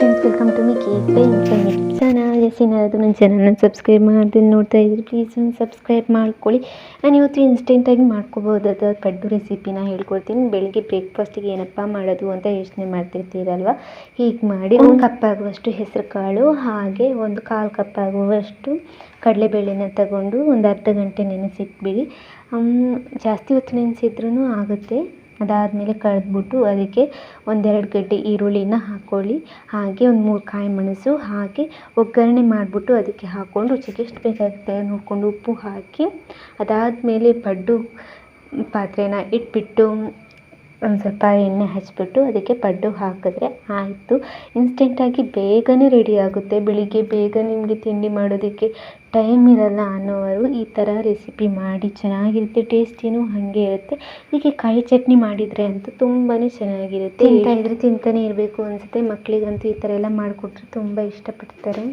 Friends welcome to my cake by channel channel S ಏನಾದರೂ ನನ್ನ ಚಾನಲ್ನ ಸಬ್ಸ್ಕ್ರೈಬ್ ಮಾಡ್ದೆ ನೋಡ್ತಾ ಇದ್ರಿ ಪ್ಲೀಸ್ ಒಂದು ಸಬ್ಸ್ಕ್ರೈಬ್ ಮಾಡ್ಕೊಳ್ಳಿ. ನಾನು ಇವತ್ತು ಇನ್ಸ್ಟೆಂಟಾಗಿ ಮಾಡ್ಕೋಬೋದಾದ ಕಡ್ಡು ರೆಸಿಪಿನ ಹೇಳ್ಕೊಡ್ತೀನಿ. ಬೆಳಿಗ್ಗೆ ಬ್ರೇಕ್ಫಾಸ್ಟಿಗೆ ಏನಪ್ಪ ಮಾಡೋದು ಅಂತ ಯೋಚನೆ ಮಾಡ್ತಿರ್ತೀರಲ್ವ? ಹೀಗೆ ಮಾಡಿ ಒಂದು ಕಪ್ ಆಗುವಷ್ಟು ಹೆಸರು ಕಾಳು ಹಾಗೆ ಒಂದು ಕಾಲು ಕಪ್ ಆಗುವಷ್ಟು ಕಡಲೆಬೇಳೆನ ತಗೊಂಡು ಒಂದು ಅರ್ಧ ಗಂಟೆ ನೆನೆಸಿಟ್ಬಿಡಿ. ಜಾಸ್ತಿ ಹೊತ್ತು ನೆನೆಸಿದ್ರೂ ಆಗುತ್ತೆ. ಅದಾದಮೇಲೆ ಕಳೆದ್ಬಿಟ್ಟು ಅದಕ್ಕೆ ಒಂದೆರಡು ಗಡ್ಡೆ ಈರುಳ್ಳಿನ ಹಾಕ್ಕೊಳ್ಳಿ ಹಾಗೆ ಒಂದು ಮೂರು ಕಾಯಿ ಮೆಣಸು ಹಾಕಿ ಒಗ್ಗರಣೆ ಮಾಡಿಬಿಟ್ಟು ಅದಕ್ಕೆ ಹಾಕ್ಕೊಂಡು ರುಚಿಗೆ ಎಷ್ಟು ಬೇಕಾಗುತ್ತೆ ನೋಡಿಕೊಂಡು ಉಪ್ಪು ಹಾಕಿ ಅದಾದಮೇಲೆ ಪಡ್ಡು ಪಾತ್ರೆನ ಇಟ್ಬಿಟ್ಟು ಒಂದು ಸ್ವಲ್ಪ ಎಣ್ಣೆ ಹಚ್ಬಿಟ್ಟು ಅದಕ್ಕೆ ಪಡ್ಡು ಹಾಕಿದ್ರೆ ಆಯಿತು. ಇನ್ಸ್ಟೆಂಟಾಗಿ ಬೇಗನೆ ರೆಡಿ ಆಗುತ್ತೆ. ಬೆಳಿಗ್ಗೆ ಬೇಗ ನಿಮಗೆ ತಿಂಡಿ ಮಾಡೋದಕ್ಕೆ ಟೈಮ್ ಇರಲ್ಲ ಅನ್ನೋರು ಈ ಥರ ರೆಸಿಪಿ ಮಾಡಿ ಚೆನ್ನಾಗಿರುತ್ತೆ ಟೇಸ್ಟಿನೂ ಹಾಗೆ ಇರುತ್ತೆ. ಹೀಗೆ ಕಾಯಿ ಚಟ್ನಿ ಮಾಡಿದರೆ ಅಂತೂ ತುಂಬಾ ಚೆನ್ನಾಗಿರುತ್ತೆ. ತಿಂತಾ ಇದ್ದರೆ ತಿಂತಾನೆ ಇರಬೇಕು ಅನಿಸುತ್ತೆ. ಮಕ್ಕಳಿಗಂತೂ ಈ ಥರ ಎಲ್ಲ ಮಾಡಿಕೊಟ್ರೆ ತುಂಬ ಇಷ್ಟಪಡ್ತಾರೆ.